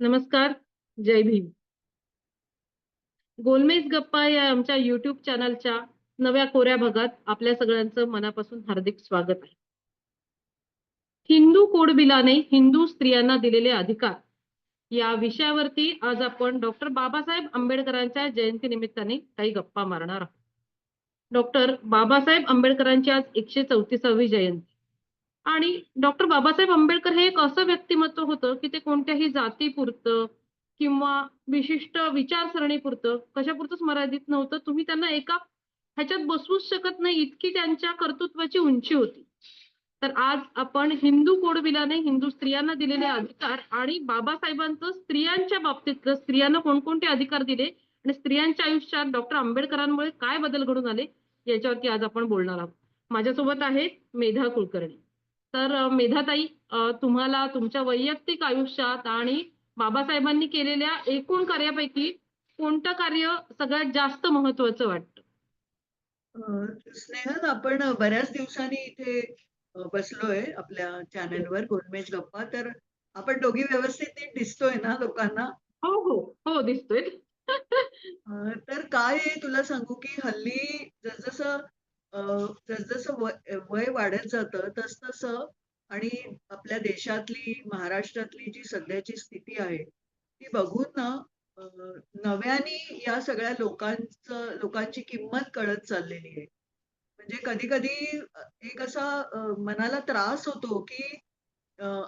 नमस्कार, जय भीम. गोलमेज गप्पा या आमच्या युट्यूब चॅनलच्या नव्या कोऱ्या भागात आपल्या सगळ्यांचं मनापासून हार्दिक स्वागत आहे. हिंदू कोड बिलाने हिंदू स्त्रियांना दिलेले अधिकार या विषयावरती आज आपण डॉक्टर बाबासाहेब आंबेडकरांच्या जयंती निमित्ताने काही गप्पा मारणार आहोत. डॉक्टर बाबासाहेब आंबेडकरांची आज एकशे चौतीसावी जयंती आणि डॉक्टर बाबासाहेब आंबेडकर हे एक असं व्यक्तिमत्व होतं की ते कोणत्याही जातीपुरतं किंवा विशिष्ट विचारसरणीपुरतं कशापुरतंच मर्यादित नव्हतं. तुम्ही त्यांना एका ह्याच्यात बसवूच शकत नाही इतकी त्यांच्या कर्तृत्वाची उंची होती. तर आज आपण हिंदू कोडविलाने हिंदू स्त्रियांना दिलेले अधिकार आणि बाबासाहेबांचं स्त्रियांच्या बाबतीतलं स्त्रियांना कोणकोणते अधिकार दिले आणि स्त्रियांच्या आयुष्यात डॉक्टर आंबेडकरांमुळे काय बदल घडून आले याच्यावरती आज आपण बोलणार आहोत. माझ्यासोबत आहे मेधा कुलकर्णी. तर मेधाताई तुम्हाला तुमच्या वैयक्तिक आयुष्यात आणि बाबासाहेबांनी केलेल्या एकूण कार्यापैकी कोणतं कार्य सगळ्यात जास्त महत्वाचं वाटतं? स्नेहल आपण बऱ्याच दिवसांनी इथे बसलोय आपल्या चॅनेलवर गोलमेज गप्पा. तर आपण दोघी व्यवस्थित दिसतोय ना लोकांना? हो, हो. हो, दिसतोय. तर काय तुला सांगू की हल्ली जसजसं जसजसं वय वय वाढत जातं तसतसं आणि आपल्या देशातली, महाराष्ट्रातली जी सध्याची स्थिती आहे, ती बघून ना नव्याने या सगळ्या लोकांचं लोकांची किंमत कळत चाललेली आहे. म्हणजे कधी-कधी एक असा मनाला त्रास होतो की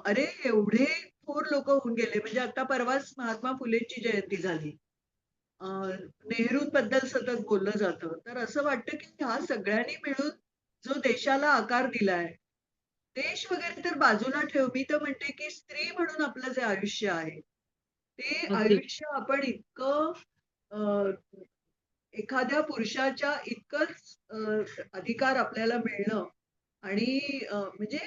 अरे एवढे थोर लोक होऊन गेले. म्हणजे आता परवाच महात्मा फुलेंची जयंती झाली. अ, नेहरूंबद्दल सतत बोललं जातं. तर असं वाटतं की ह्या सगळ्यांनी मिळून जो देशाला आकार दिलाय, देश वगैरे तर बाजूला ठेव. मी तर म्हणते की स्त्री म्हणून आपलं जे आयुष्य आहे, ते. आयुष्य आपण इतकं एखाद्या पुरुषाच्या इतकंच अधिकार आपल्याला मिळणं आणि म्हणजे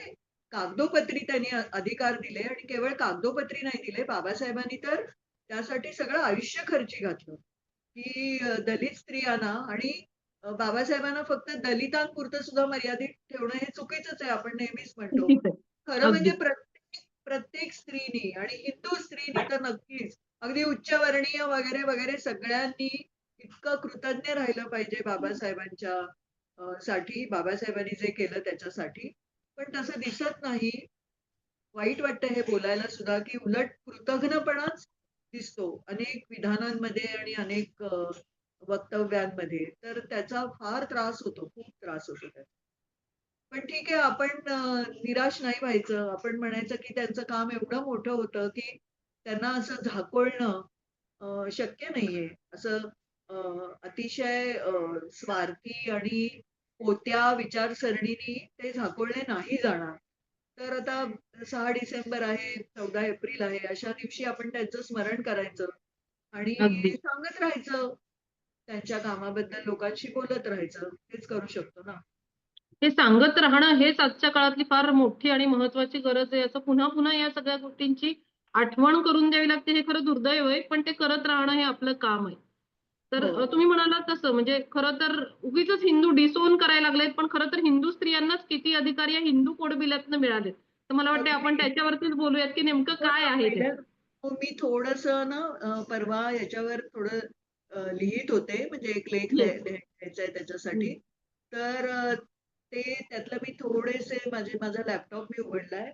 कागदोपत्री त्यांनी अधिकार दिले आणि केवळ कागदोपत्री नाही दिले. बाबासाहेबांनी तर त्यासाठी सगळं आयुष्य खर्ची घातलं, की दलित स्त्रियांना आणि बाबासाहेबांना फक्त दलितांपुरतं सुद्धा मर्यादित ठेवणं हे चुकीचंच आहे. आपण नेहमीच म्हणतो. खरं म्हणजे. प्रत्येक प्रत्येक स्त्रीनी आणि हिंदू स्त्रीनी तर नक्कीच अगदी उच्चवर्णीय वगैरे, वगैरे सगळ्यांनी इतकं कृतज्ञ राहिलं पाहिजे बाबासाहेबांच्या साठी. बाबासाहेबांनी जे केलं त्याच्यासाठी. पण तसं दिसत नाही. वाईट वाटतं हे बोलायला सुद्धा, की उलट कृतघ्नपणाच दिसतो अनेक विधानांमध्ये आणि अनेक वक्तव्यांमध्ये. तर त्याचा फार त्रास होतो, खूप त्रास होतो त्याचा. पण ठीक आहे आपण निराश नाही व्हायचं. आपण म्हणायचं, की त्यांचं काम एवढं मोठं होतं, की त्यांना असं झाकोळणं शक्य नाहीये. असं अतिशय स्वार्थी आणि होत्या विचारसरणीनी ते झाकोळले नाही जाणार. तर आता 6 डिसेंबर आहे, 14 एप्रिल आहे, अशा दिवशी आपण त्यांचं स्मरण करायचं आणि. सांगत राहायचं. त्यांच्या कामाबद्दल लोकांशी बोलत राहायचं. हेच करू शकतो ना. हे सांगत राहणं हेच आजच्या काळातली फार मोठी आणि महत्वाची गरज आहे. असं पुन्हा-पुन्हा या सगळ्या गोष्टींची आठवण करून द्यावी लागते हे खरं दुर्दैव आहे. पण ते करत राहणं हे आपलं काम आहे. तर. तुम्ही म्हणालात तसं म्हणजे खरं तर उगीचच हिंदू डिसोन करायला लागलेत. पण खरं तर हिंदू स्त्रियांनाच किती अधिकार या हिंदू कोड बिलातनं मिळालेत. तर मला वाटतंय आपण. त्याच्यावरतीच बोलूयात, की नेमकं काय आहे ते? मी थोडंसं ना परवा याच्यावर थोडं लिहीत होते, म्हणजे एक लेख. लिहायचा आहे. त्याच्यासाठी. तर ते त्यातलं मी थोडेसे माझे माझा लॅपटॉप मी उघडलाय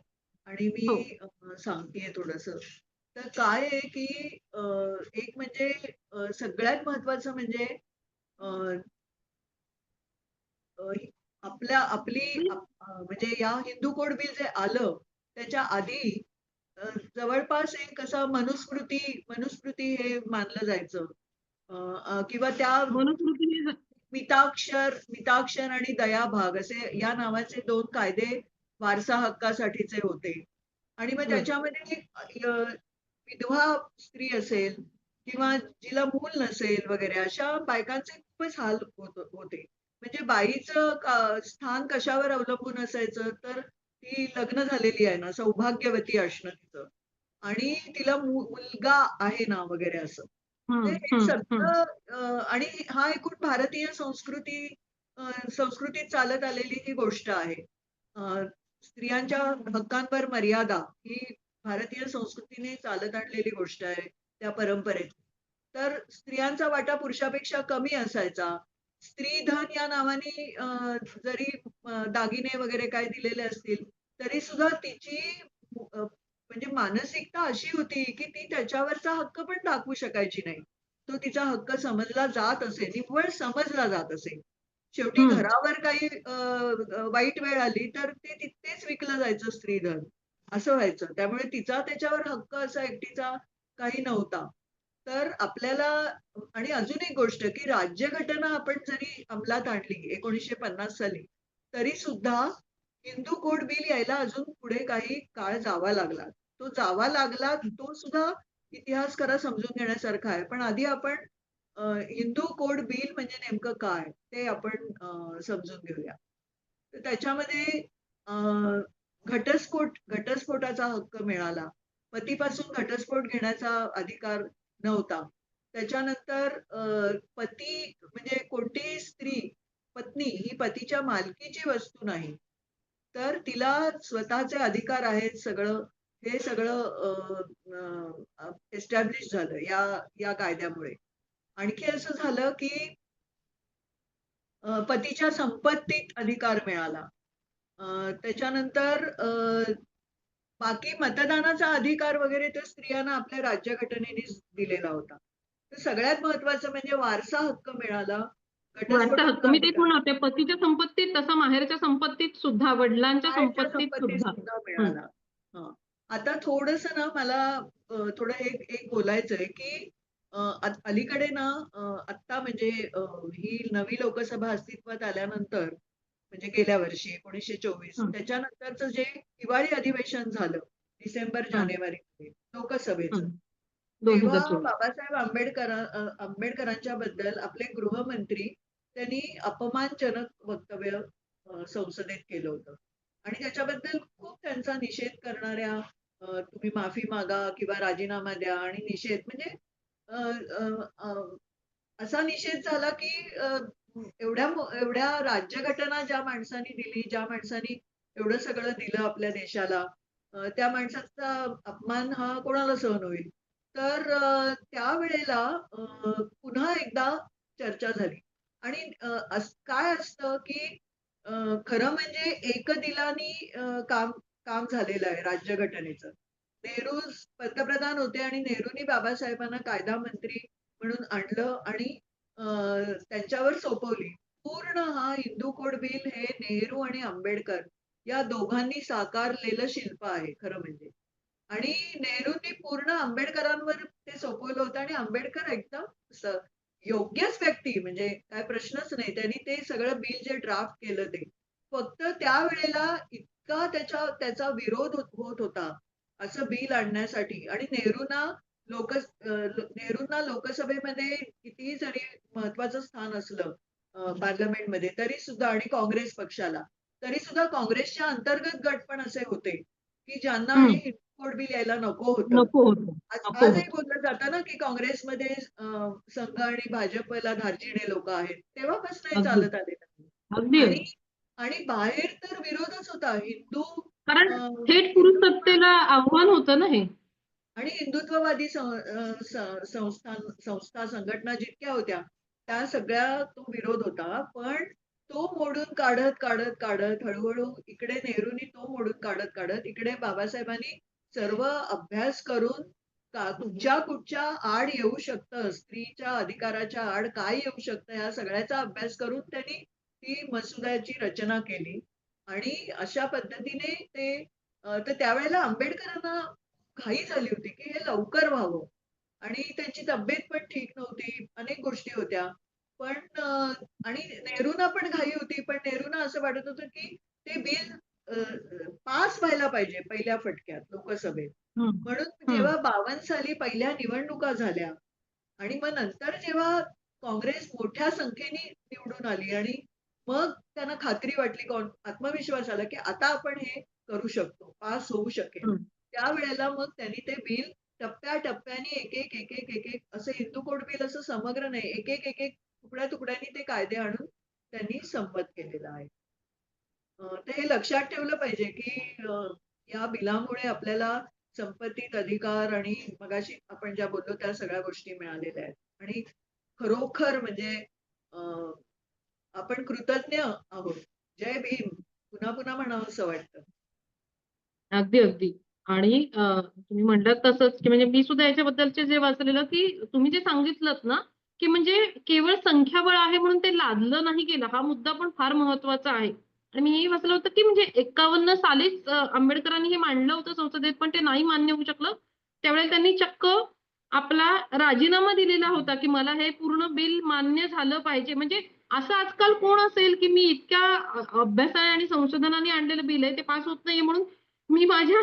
आणि मी हो. सांगतेय थोडंसं. तर काय आहे, की एक म्हणजे सगळ्यात महत्त्वाचं म्हणजे आपल्या आपली म्हणजे या हिंदू कोड बिल जे आलं, त्याच्या आधी जवळपास एक असं मनुस्मृती मनुस्मृती हे मानलं जायचं. किंवा त्या मनुस्मृती मिताक्षर मिताक्षर आणि दयाभाग असे या नावाचे 2 कायदे वारसा हक्कासाठीचे होते. आणि मग. त्याच्यामध्ये विधवा स्त्री असेल किंवा जिला मूल नसेल वगैरे अशा बायकांचे खूपच हाल होत होते. म्हणजे बाईचं स्थान कशावर अवलंबून असायचं, तर ती लग्न झालेली आहे ना, सौभाग्यवती असणं तिचं आणि तिला मुलगा आहे ना वगैरे असं. हं, म्हणजे. सगळं आणि हा एकूण भारतीय संस्कृती संस्कृतीत चालत आलेली ही गोष्ट आहे. स्त्रियांच्या हक्कांवर मर्यादा ही भारतीय संस्कृतीने चालत आणलेली गोष्ट आहे त्या परंपरेत तर स्त्रियांचा वाटा पुरुषापेक्षा कमी असायचा. स्त्री धन या नावाने जरी दागिने वगैरे काय दिलेले असतील तरी सुद्धा तिची म्हणजे मानसिकता अशी होती की ती त्याच्यावरचा हक्क पण दाखवू शकायची नाही. तो तिचा हक्क समजला जात असे निव्वळ समजला जात असे. शेवटी. घरावर काही वाईट वेळ आली तर ते तिथेच विकलं जायचं स्त्रीधन असं व्हायचं. त्यामुळे तिचा त्याच्यावर हक्क असा एकटीचा काही नव्हता. तर आपल्याला आणि अजून एक गोष्ट की राज्यघटना आपण जरी अंमलात आणली एकोणीसशे पन्नास साली तरी सुद्धा हिंदू कोड बिल यायला अजून पुढे काही काळ जावा लागला. तो जावा लागला तो सुद्धा इतिहास खरा समजून घेण्यासारखा आहे. पण आधी आपण हिंदू कोड बिल म्हणजे नेमकं काय ते आपण समजून घेऊया. तर त्याच्यामध्ये घटस्फोट घटस्फोटाचा हक्क मिळाला. पतीपासून घटस्फोट घेण्याचा अधिकार नव्हता. त्याच्यानंतर पती म्हणजे कोणतीही स्त्री पत्नी ही पतीच्या मालकीची वस्तू नाही. तर तिला स्वतःचे अधिकार आहेत सगळं. हे सगळं एस्टॅब्लिश झालं या या कायद्यामुळे. आणखी असं झालं की पतीच्या संपत्तीत अधिकार मिळाला. त्याच्यानंतर बाकी मतदानाचा अधिकार वगैरे तर स्त्रियांना आपल्या राज्यघटनेनेच दिलेला होता. तर सगळ्यात महत्वाचं म्हणजे वारसा हक्क मिळाला. वारसा हक्क. मी तेच म्हणत पतीच्या संपत्तीत तसा माहेरच्या संपत्तीत सुद्धा वडिलांच्या संपत्तीत सुद्धा. मिळाला. आता थोडस ना मला थोडं एक एक बोलायचंय की अलीकडे ना आत्ता म्हणजे ही नवी लोकसभा अस्तित्वात आल्यानंतर म्हणजे गेल्या वर्षी एकोणीसशे चोवीस. त्याच्यानंतरचं जे हिवाळी अधिवेशन झालं डिसेंबर. जानेवारी लोकसभेचं. तेव्हा बाबासाहेब आंबेडकर आंबेडकरांच्या बद्दल आपले गृहमंत्री त्यांनी अपमानजनक वक्तव्य संसदेत केलं होतं. आणि त्याच्याबद्दल खूप त्यांचा निषेध करणाऱ्या तुम्ही माफी मागा किंवा राजीनामा द्या आणि निषेध म्हणजे असा निषेध झाला की एवढ्या एवढ्या राज्यघटना ज्या माणसांनी दिली ज्या माणसांनी एवढं सगळं दिलं आपल्या देशाला त्या माणसाचा अपमान हा कोणाला सहन होईल? तर त्यावेळेला पुन्हा एकदा चर्चा झाली. आणि काय असतं की खरं म्हणजे एक दिलानी काम काम झालेलं आहे राज्यघटनेचं. नेहरू पंतप्रधान होते आणि नेहरूंनी बाबासाहेबांना कायदा मंत्री म्हणून आणलं आणि त्यांच्यावर सोपवली. पूर्ण हा हिंदू कोड बिल हे नेहरू आणि आंबेडकर या दोघांनी साकारलेलं शिल्प आहे खरं म्हणजे. आणि नेहरूंनी पूर्ण आंबेडकरांवर ते सोपवलं होतं आणि आंबेडकर एकदम योग्यच व्यक्ती म्हणजे काय प्रश्नच नाही. त्यांनी ते सगळं बिल जे ड्राफ्ट केलं ते. फक्त त्यावेळेला इतका त्याच्या त्याचा विरोध होत होत होता असं बिल आणण्यासाठी. आणि नेहरूंना लोक नेहरूंना लोकसभेमध्ये कितीही जरी महत्वाचं स्थान असलं पार्लमेंटमध्ये तरी सुद्धा आणि काँग्रेस पक्षाला तरी सुद्धा काँग्रेसच्या अंतर्गत गट पण असे होते की ज्यांना. हे कोड बिल यायला नको होतं. नको होतं. आज नको आजही होतं. बोललं जातं ना की काँग्रेसमध्ये संघ आणि भाजपला धारजिणे लोक आहेत. तेव्हापासून हे. चालत. अगदी. आणि बाहेर तर विरोधच होता. हिंदू कारण थेट पुरुष सत्तेला आव्हान होतं ना हे. आणि हिंदुत्ववादी संस्था संस्था संघटना जितक्या होत्या त्या सगळ्या तो विरोध होता. पण तो मोडून काढत काढत काढत हळूहळू इकडे नेहरूंनी तो मोडून काढत काढत इकडे बाबासाहेबांनी सर्व अभ्यास करून का कुठच्या कुठच्या आड येऊ शकतं स्त्रीच्या अधिकाराच्या आड काय येऊ शकतं या सगळ्याचा अभ्यास करून त्यांनी ती मसुद्याची रचना केली. आणि अशा पद्धतीने ते तर त्यावेळेला आंबेडकरांना घाई झाली होती की हे लवकर व्हावं आणि त्यांची तब्येत पण ठीक नव्हती अनेक गोष्टी होत्या पण आणि नेहरूंना पण घाई होती पण नेहरूंना असं वाटत होतं की ते बिल पास व्हायला पाहिजे पहिल्या फटक्यात लोकसभेत. म्हणून. जेव्हा बावन्न साली पहिल्या निवडणुका झाल्या आणि मग नंतर जेव्हा काँग्रेस मोठ्या संख्येने निवडून आली आणि मग त्यांना खात्री वाटली आत्मविश्वास आला की आता आपण हे करू शकतो पास होऊ शकेल. त्यावेळेला मग त्यांनी ते बिल टप्प्याटप्प्याने एक एक एक एक एक एक असं हिंदू कोड बिल असं समग्र नाही एक एक एक एक तुकड्या तुकड्यांनी ते कायदे आणून त्यांनी संमत केलेलं आहे. तर हे लक्षात ठेवलं पाहिजे की या बिलामुळे आपल्याला संपत्तीत अधिकार आणि मगाशी आपण ज्या बोललो त्या सगळ्या गोष्टी मिळालेल्या आहेत. आणि खरोखर म्हणजे आपण कृतज्ञ आहोत. जय भीम. पुन्हा पुन्हा म्हणावं असं वाटतं. अगदी अगदी. आणि तुम्ही म्हणलं तसंच की म्हणजे मी सुद्धा याच्याबद्दलचे जे वाचलेलं की तुम्ही जे सांगितलं ना की म्हणजे केवळ संख्याबळ आहे म्हणून ते लादलं नाही गेलं हा मुद्दा पण फार महत्त्वाचा आहे. आणि मी हेही वाचलं होतं की म्हणजे एकावन्न सालीच आंबेडकरांनी हे मांडलं होतं संसदेत पण ते नाही मान्य होऊ शकलं. त्यावेळेला त्यांनी चक्क आपला राजीनामा दिलेला होता की मला हे पूर्ण बिल मान्य झालं पाहिजे. म्हणजे असं आजकाल कोण असेल की मी इतक्या अभ्यासाने आणि संशोधनाने आणलेलं बिल आहे ते पास होत नाहीये म्हणून मी माझ्या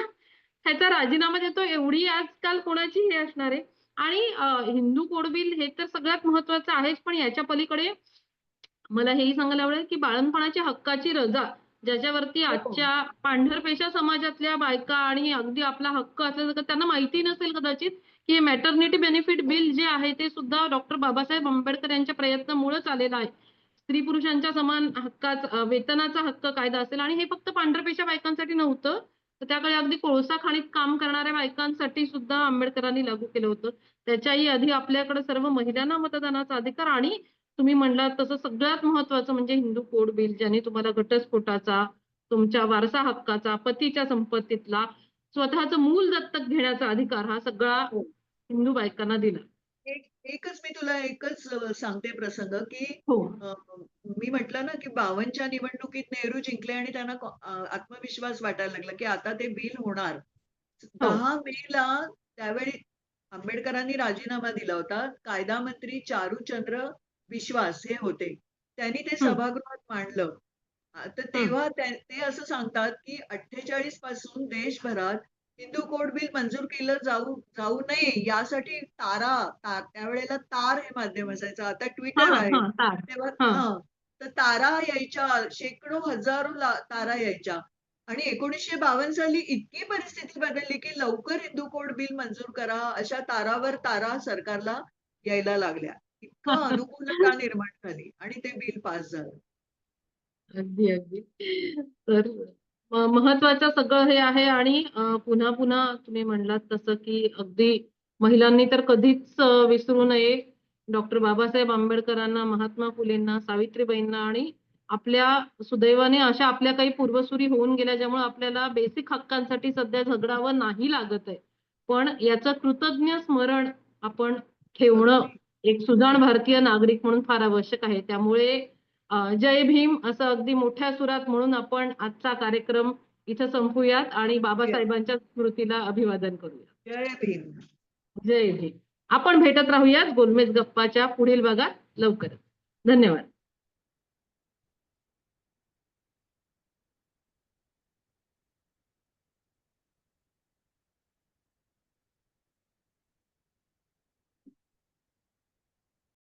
ह्याचा राजीनामा देतो एवढी आजकाल कोणाची हे असणार आहे आणि हिंदू कोड बिल हे तर सगळ्यात महत्वाचं आहेच पण याच्या पलीकडे मला हेही सांगायला आवडेल की बाळंतपणाच्या हक्काची रजा ज्याच्यावरती हो. आजच्या पांढरपेशा समाजातल्या बायका आणि अगदी आपला हक्क असल्याचं का त्यांना माहिती नसेल कदाचित की हे मॅटर्निटी बेनिफिट बिल जे आहे ते सुद्धा डॉक्टर बाबासाहेब आंबेडकर यांच्या प्रयत्नामुळेच आलेलं आहे स्त्री पुरुषांच्या समान हक्काचा वेतनाचा हक्क कायदा असेल आणि हे फक्त पांढरपेशा बायकांसाठी नव्हतं तर त्याकडे अगदी कोळसा खाणीत काम करणाऱ्या बायकांसाठी सुद्धा आंबेडकरांनी लागू केलं होतं त्याच्याही आधी आपल्याकडे सर्व महिलांना मतदानाचा अधिकार आणि तुम्ही म्हणलात तसं सगळ्यात महत्वाचं म्हणजे हिंदू कोड बिल ज्याने तुम्हाला घटस्फोटाचा तुमच्या वारसा हक्काचा पतीच्या संपत्तीतला स्वतःचं मूल दत्तक घेण्याचा अधिकार हा सगळा हो. हिंदू बायकांना दिला एक एकच मी तुला एकच सांगते प्रसंग की हो. मी म्हटलं ना की बावनच्या निवडणुकीत नेहरू जिंकले आणि त्यांना आत्मविश्वास वाटायला लागला की आता ते बिल होणार. दहा मेला त्यावेळी आंबेडकरांनी राजीनामा दिला होता. कायदा मंत्री चारूचंद्र विश्वास हे होते. त्यांनी ते हं. सभागृहात मांडलं. तर तेव्हा ते असं सांगतात की अठ्ठेचाळीसपासून देशभरात हिंदू कोड बिल मंजूर केलं जाऊ जाऊ नये यासाठी तारा ता- त्यावेळेला तार हे माध्यम असायचं. आता ट्विटर आहे. तार. तेव्हा तर तारा यायच्या शेकडो हजारो तारा यायच्या. आणि एकोणीसशे बावन्न साली इतकी परिस्थिती बदलली की लवकर हिंदू कोड बिल मंजूर करा अशा तारावर तारा सरकारला यायला लागल्या. इतकं अनुकूलता निर्माण झाली आणि ते बिल पास झालं. अगदी अगदी. तर महत्वाचं सगळं हे आहे आणि पुन्हा पुन्हा तुम्ही म्हणलात तसं की अगदी महिलांनी तर कधीच विसरू नये. डॉक्टर बाबासाहेब आंबेडकरांना महात्मा फुलेंना सावित्रीबाईंना आणि आपल्या सुदैवाने अशा आपल्या काही पूर्वसुरी होऊन गेल्या ज्यामुळे आपल्याला बेसिक हक्कांसाठी सध्या झगडावं नाही लागत आहे. पण याचं कृतज्ञ स्मरण आपण ठेवणं एक सुजाण भारतीय नागरिक म्हणून फार आवश्यक आहे. त्यामुळे जय भीम असं अगदी मोठ्या सुरात म्हणून आपण आजचा कार्यक्रम इथं संपूयात आणि बाबासाहेबांच्या स्मृतीला अभिवादन करूया. जय भीम. जय भीम. आपण भेटत राहूयात गोलमेज गप्पाच्या पुढील भागात लवकरच. धन्यवाद.